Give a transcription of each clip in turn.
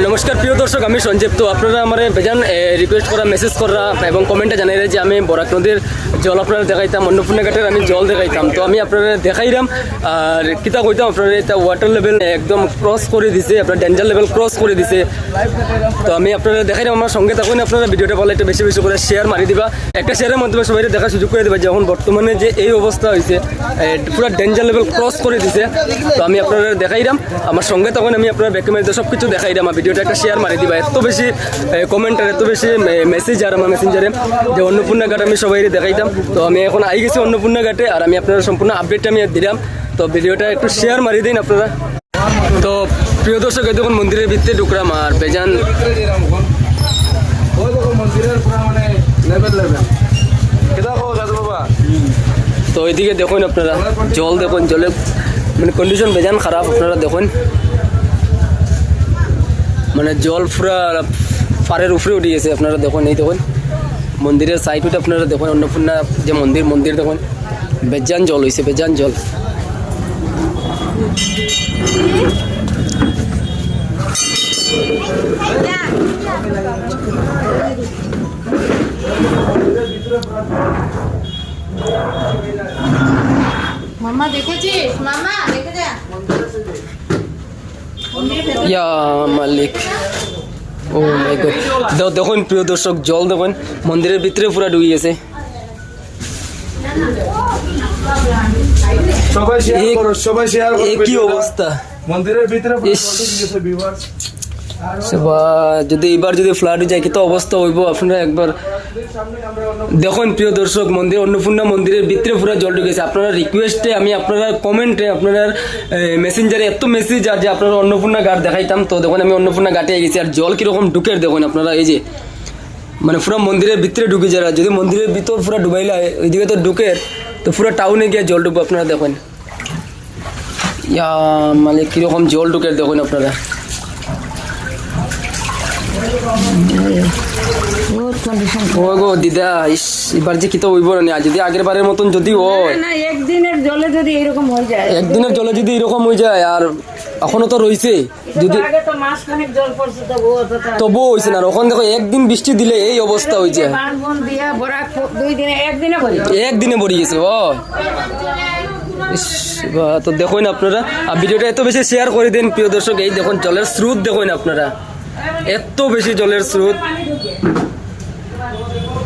নমস্কার, প্রিয় দর্শক, আমি সঞ্জীব। তো আপনারা আমার বেজান রিকোয়েস্ট করা মেসেজ করা এবং কমেন্টে জানাই যে আমি বরাক নদীর জল আপনারা দেখাইতাম, অন্নপূর্ণা ঘাটের আমি জল দেখাইতাম। তো আমি আপনারা দেখাইলাম আর কিতা কইতাম আপনারা, এটা ওয়াটার লেভেল একদম ক্রস করে দিছে, আপনার ডেঞ্জার লেভেল ক্রস করে দিছে। তো আমি আপনারা দেখাইলাম আমার সঙ্গে থাকুন, আপনারা ভিডিওটা ভালো একটু বেশি বেশি করে শেয়ার মারি দিবা। একটা শেয়ারের মাধ্যমে সবাই দেখার সুযোগ করে দেবা, যখন বর্তমানে যে এই অবস্থা হয়েছে পুরো ডেঞ্জার লেভেল ক্রস করে দিছে। তো আমি আপনারা দেখাইলাম আমার সঙ্গে তখন আমি আপনার ব্যাকে মেরে সব কিছু দেখাইলাম আর ভিডিওটা একটা শেয়ার মারি দিবা। এত বেশি কমেন্ট আর এত বেশি মেসেজ আর আমার মেসেঞ্জারে যে অন্নপূর্ণা ঘাট আমি সবাই দেখাইতাম। তো আমি এখন আই গেছি অন্নপূর্ণা ঘাটে আর আমি আপনারা সম্পূর্ণ আপডেটটা আমি দিলাম। তো ভিডিওটা একটু শেয়ার মারি দিন আপনারা। তো প্রিয় দর্শক, এই দেখুন মন্দিরের ভিতরে ঢুকলাম আর বেজান তো ওইদিকে দেখুন আপনারা, জল দেখুন, জলে মানে কন্ডিশন বেজান খারাপ, আপনারা দেখুন। মানে জল পুরা পাড়ের উপরে উঠে গেছে আপনারা দেখুন এই দেখুন। মন্দিরের সাইডটা আপনারা দেখুন অন্নপূর্ণা যে মন্দির মন্দির দেখুন। বেজান জল হয়েছে বেজান জল। মামা দেখেছিস? মামা দেখে যা। ইয়া মালিক ও মাই গড দেখুন প্রিয় দর্শক জল দেখুন। মন্দিরের ভিতরে পুরা ডুবে গেছে। সবাই শেয়ার করো সবাই শেয়ার করো কি অবস্থা? মন্দিরের ভিতরে পুরো জল ঢুকে গেছে। যদি এবার যদি ফ্লাড হয়ে যায় কি তো অবস্থা হইব? আপনারা একবার দেখুন, প্রিয় দর্শক, মন্দির, অন্নপূর্ণা মন্দিরের ভিতরে পুরো জল ঢুকেছে। আপনারা রিকোয়েস্টে আমি আপনারা কমেন্টে আপনার মেসেঞ্জারে এত মেসেজ আর যে আপনারা অন্নপূর্ণা ঘাট দেখাইতাম, তো দেখুন, আমি অন্নপূর্ণা ঘাটে গেছি। আর জল কীরকম ঢুকের দেখুন আপনারা, এই যে মানে পুরো মন্দিরের ভিতরে ঢুকে যারা, যদি মন্দিরের ভিতর পুরো ডুবাইলা ওইদিকে তো ঢুকে, তো পুরো টাউনে গিয়ে জল ডুবো আপনারা দেখুন। ইয়া মানে কীরকম জল ঢুকে দেখুন আপনারা। দিদা ইস এবার যে কিতো হইব না যদি আগের বারের মতন যদি হয়। না একদিনের জলে যদি এরকম হয়ে যায়। একদিনের জলে যদি এরকম হয়ে যায় আর এখনও তো রয়েছে যদি তবুও হয়েছে না। ওখান দেখো একদিন বৃষ্টি দিলে এই অবস্থা হয়েছে একদিনে ভরি গেছে। ও। তো দেখুন আপনারা আর ভিডিওটা এত বেশি শেয়ার করে দিন প্রিয় দর্শক এই দেখুন জলের স্রোত দেখুন আপনারা। এত বেশি জলের স্রোত।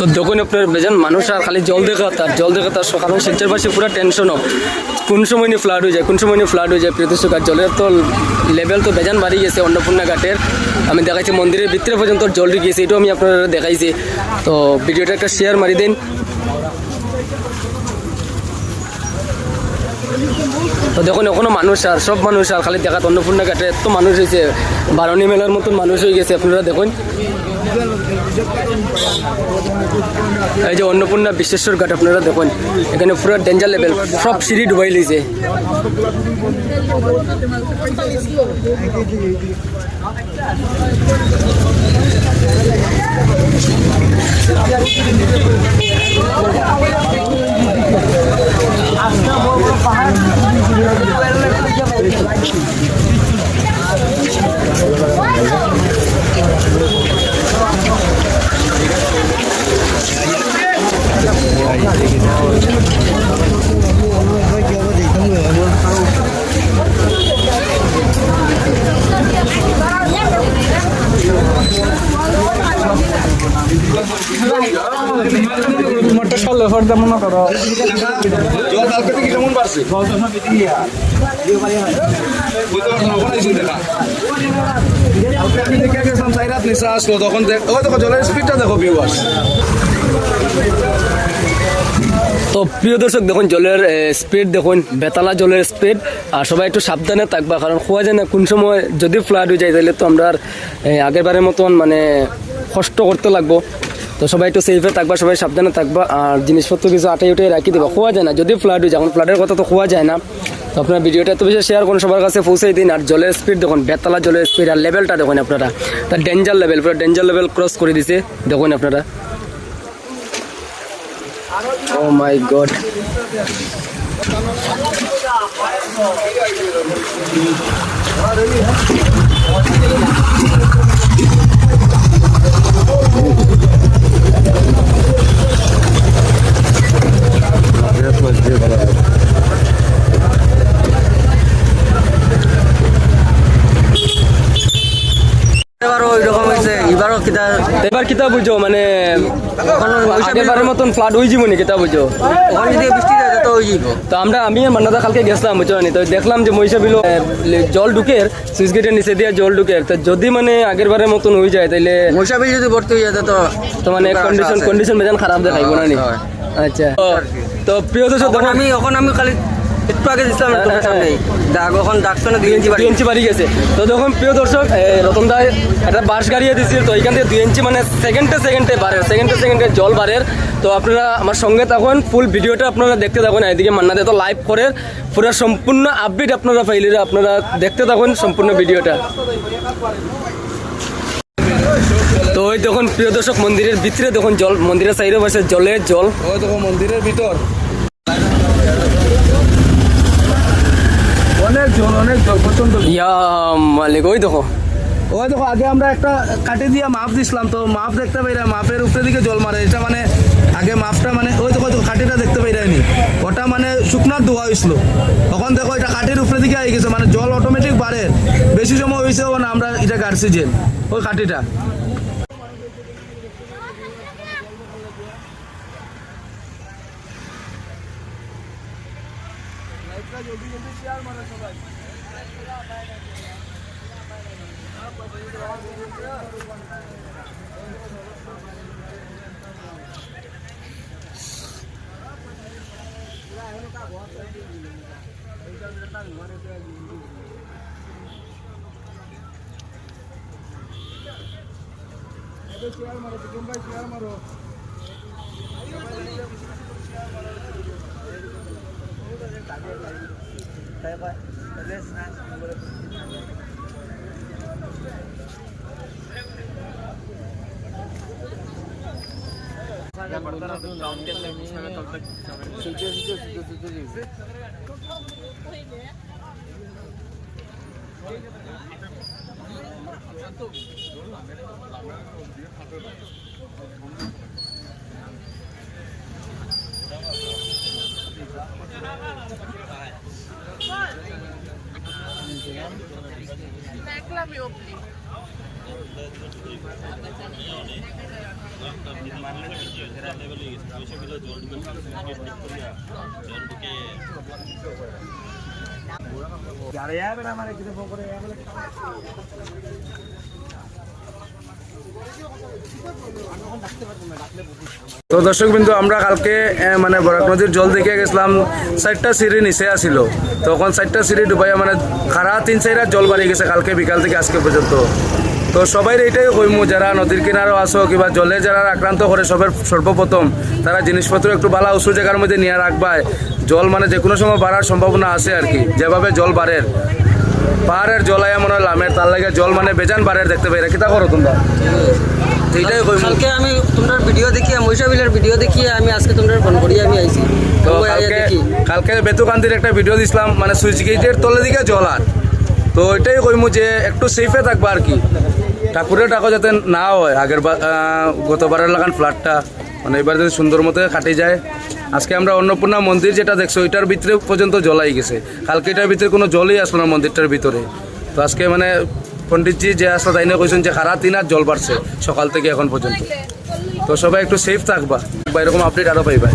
তো দোকানে আপনার বেজান মানুষ আর খালি জল দেখা তার জল দেখা তার কারণ পাশে পুরো টেনশনও কোন সময় নিয়ে ফ্লাড হয়ে যায়, কোন সময় নিয়ে ফ্লাড হয়ে যায় প্রিয়দর্শক আর জলের তো লেভেল তো বেজান বাড়ি গেছে, অন্নপূর্ণা ঘাটের। আমি দেখাইছি মন্দিরের ভিতরে পর্যন্ত জল ঢুকিয়েছে, এটাও আমি আপনারা দেখাইছি। তো ভিডিওটা একটা শেয়ার মারি দিন। তো দেখুন, এখনও মানুষ আর, সব মানুষ আর, খালি দেখাত অন্নপূর্ণা ঘাটে এত মানুষ হয়েছে। বারণী মেলার মতন মানুষ হয়ে গেছে, আপনারা দেখুন। এই যে অন্নপূর্ণা বিশ্বেশ্বর ঘাট, আপনারা দেখুন। এখানে পুরো ডেঞ্জার লেভেল সব সিঁড়ি ডুবাই লিছে জল কালকে থেকে কেমন বাড়ছে বুঝতে পারছ না, ওখানে এসে দেখা। কালকে আমি দেখে গেছিলাম, চাই রাত নিচে আসলো, তখন দেখ- ওই দেখো জলের স্পিডটা দেখো viewers। তো প্রিয় দর্শক দেখুন জলের স্পিড দেখুন বেতালা জলের স্পিড আর সবাই একটু সাবধানে থাকবা কারণ খোয়া যায় না কোন সময় যদি ফ্লাড হয়ে যায় তাহলে তো আমরা আর এ, আগের বারের মতন মানে কষ্ট করতে লাগবো তো সবাই একটু সেফে থাকবা, সবাই সাবধানে থাকবা। আর জিনিসপত্র কিছু আটাই উঠে রাখি দেবা। খোয়া যায় না, যদি ফ্লাড হয়ে যায় এখন ফ্লাডের কথা তো খোয়া যায় না। তো আপনার ভিডিওটা এত বেশি শেয়ার করুন, সবার কাছে পৌঁছে দিন। আর জলের স্পিড দেখুন, বেতলা জলের স্পিড আর লেভেলটা দেখুন আপনারা। তার ডেঞ্জার লেভেল পুরো ডেঞ্জার লেভেল ক্রস করে দিছে, দেখুন আপনারা। ও মাই গড ওই রকম হয়েছে এবারও কিতা এবার কিতা বুঝো মানে আগেরবারের মতন ফ্লাড হয়ে যাব নি কিতা বুঝো? ওখানে যদি বৃষ্টি দেয় তো ওই যাইব। তো আমরা আমি আর মান্নাদা কালকে গেছিলাম বুঝছ নি? তো দেখলাম যে মহিষা বিলো জল ঢুকের সুইচ গেটের নিচে দিয়ে জল ঢুকের তো যদি মানে আগের বারের মতন হয়ে যায় তাহলে মশাবিল যদি ভর্তি হয়ে যেত তো তো মানে কন্ডিশন কন্ডিশন বেজান খারাপ দেখাইবো না নি? আচ্ছা। তো- প্রিয় দর্শক আমি এখন আমি খালি একটু আগে দিছিলাম তোমার সামনে দাগ এখন ডাকছে না দুই ইঞ্চি বাড়ি। দুই ইঞ্চি বাড়ি গেছে। তো দেখুন প্রিয় দর্শক রতন দা একটা বাস গাড়িয়ে দিছিল তো এখান থেকে দুই ইঞ্চি মানে সেকেন্ডে সেকেন্ডে বাড়ে সেকেন্ডে সেকেন্ডে জল বাড়ের তো আপনারা আমার সঙ্গে থাকুন ফুল ভিডিওটা আপনারা দেখতে থাকুন। এদিকে মান্নাতে তো লাইভ করে পুরো সম্পূর্ণ আপডেট আপনারা পাইলে আপনারা দেখতে থাকুন সম্পূর্ণ ভিডিওটা তো ওই দেখুন প্রিয় দর্শক মন্দিরের ভিতরে দেখুন জল মন্দিরের সাইডে বসে জলের জল। ওই দেখো মন্দিরের ভিতর অনেক জল অনেক জল প্রচণ্ড জল। ইয়া মালিক ওই দেখো। ওই দেখো আগে আমরা একটা কাটে দিয়ে মাপ দিছিলাম তো মাপ দেখতে পাইরা মাপের উপরে দিকে জল মারে এটা মানে আগে মাপটা মানে ওই দেখো কাঠিটা দেখতে পাইরানি ওটা মানে শুকনার ধোয়া হয়েছিল তখন দেখো এটা কাঠির উপরে দিকে আই গেছে মানে জল অটোমেটিক বাড়ে। বেশি সময় হয়েছে ও না আমরা এটা গাড়ছি যে ওই কাঠিটা। મારો કુટુંબાઈ શિયાળ મારો સાહેબ એટલે સ્નાન मैं बढ़ता रहा तो ग्राउंड के अंदर घुसना मैं कब तक सीधे सीधे सीधे सीधे सीधे Come on. यार यार बेटा हमारे कितने फोन करे यार তো দর্শক বিন্দু আমরা কালকে মানে বরাক নদীর জল দেখে গেছিলাম। চারটা সিঁড়ি নিচে আসিল তখন চারটা সিঁড়ি ডুবাইয়া মানে খারা তিন চাইরা জল বাড়িয়ে গেছে কালকে বিকাল থেকে আজকে পর্যন্ত। তো সবাই এইটাই কইমু, যারা নদীর কিনারও আসো কিংবা জলে যারা আক্রান্ত করে সবের সর্বপ্রথম, তারা জিনিসপত্র একটু বালা উঁচু জায়গার মধ্যে নিয়ে রাখবায় জল মানে যে কোনো সময় বাড়ার সম্ভাবনা আছে আর কি, যেভাবে জল বাড়ে পাহাড়ের জল আয়া মনে হয় লামের, তার লাগে জল মানে বেজান বাড়ের দেখতে পাই। কিতা করো তোমরা? এইটাই কইমু। কালকে আমি তোমার ভিডিও দেখিয়ে মহিষাবিলের ভিডিও দেখিয়ে আমি আজকে তোমার ফোন করিয়ে আমি আইছি। তো কালকে দেখি। কালকে বেতুকান্দির একটা ভিডিও দিছিলাম মানে সুইচ গেটের তলে দিকে জল আর। তো এটাই কইমু যে একটু সেফে থাকবা আর কি। ঠাকুরের টাকা যাতে না হয় আগের গতবারের লাগান ফ্ল্যাটটা। মানে এবার যদি সুন্দর মতো কাটে যায়। আজকে আমরা অন্নপূর্ণা মন্দির যেটা দেখছ ওইটার ভিতরে পর্যন্ত জলাই গেছে। কালকে এটার ভিতরে কোনো জলই আসলো না মন্দিরটার ভিতরে। তো আজকে মানে পণ্ডিতজি যে আসলে তাই না কইছেন যে খারা দিন আর জল বাড়ছে, সকাল থেকে এখন পর্যন্ত। তো সবাই একটু সেফ থাকবা বা এরকম আপডেট আরও পাইবা।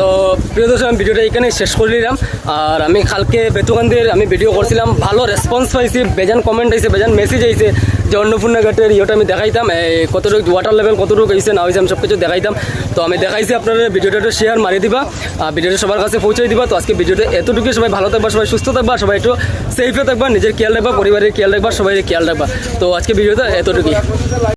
তো প্রিয় দর্শক, আমি ভিডিওটা এখানে শেষ করে নিলাম। আর আমি কালকে বেতুকান্দির আমি ভিডিও করছিলাম, ভালো রেসপন্স পাইছি, বেজান কমেন্ট আইছে, বেজান মেসেজ আইছে যে অন্নপূর্ণা ঘাটের ইয়েটা আমি দেখাইতাম কতটুকু ওয়াটার লেভেল কতটুকু আইছে না হয়েছে আমি সব কিছু দেখাইতাম। তো আমি দেখাইছি আপনারা, ভিডিওটা একটু শেয়ার মারি দিবা, আর ভিডিওটা সবার কাছে পৌঁছে দিবা। তো আজকে ভিডিওটা এতটুকু সবাই ভালো থাকবা, সবাই সুস্থ থাকবা, সবাই একটু সেফে থাকবা, নিজের খেয়াল রাখবা, পরিবারের খেয়াল রাখবা সবাই খেয়াল রাখবা। তো আজকে ভিডিওটা এতটুকুই।